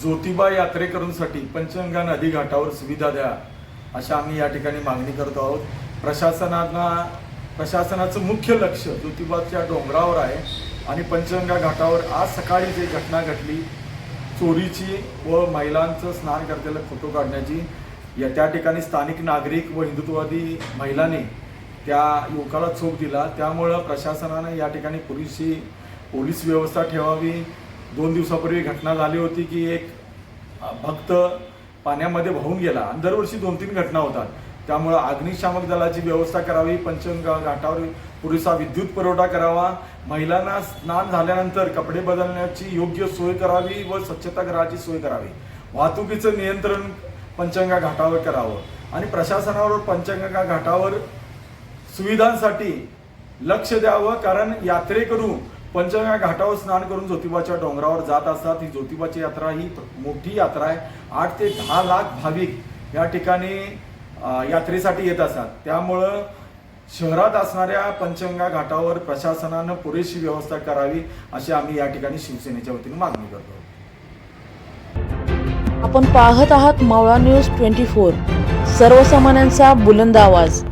ज्योतिबा यात्रेकरूंसाठी पंचगंगा नदी घाटावर सुविधा द्या अशा आम्ही या ठिकाणी मागणी करतो आहोत. प्रशासनांना प्रशासनाचं मुख्य लक्ष ज्योतिबाच्या डोंगरावर आहे आणि पंचगंगा घाटावर आज सकाळी जी घटना घडली चोरीची व महिलांचं स्नान करतेलं फोटो काढण्याची या त्या ठिकाणी स्थानिक नागरिक व हिंदुत्ववादी महिलांनी त्या युवकाला चोप दिला. त्यामुळं प्रशासनानं या ठिकाणी पुरेशी पोलीस व्यवस्था ठेवावी. दोन दिवसापूर्वी घटना झाली होती की एक भक्त पाण्यामध्ये वाहून गेला. आणि दरवर्षी दोन तीन घटना होतात. त्यामुळं अग्निशामक दलाची व्यवस्था करावी पंचगंगा घाटावर पुरेसा विद्युत पुरवठा करावा महिलांना स्नान झाल्यानंतर कपडे बदलण्याची योग्य सोय करावी व स्वच्छतागृहाची सोय करावी. वाहतुकीचं नियंत्रण पंचगंगा घाटावर करावं. आणि प्रशासनावर पंचगंगा घाटावर सुविधांसाठी लक्ष द्यावं कारण यात्रेकरू पंचगंगा घाटावर स्नान करून ज्योतिबाच्या डोंगरावर जात असतात. ही ज्योतिबाची यात्रा ही मोठी यात्रा आहे. आठ ते दहा लाख भाविक या ठिकाणी यात्रेसाठी येत असतात. त्यामुळं शहरात असणाऱ्या पंचगंगा घाटावर प्रशासनानं पुरेशी व्यवस्था करावी अशी आम्ही या ठिकाणी शिवसेनेच्या वतीने मागणी करतो. आपण पाहत आहात मावळा न्यूज ट्वेंटी फोर. सर्वसामान्यांचा बुलंद आवाज.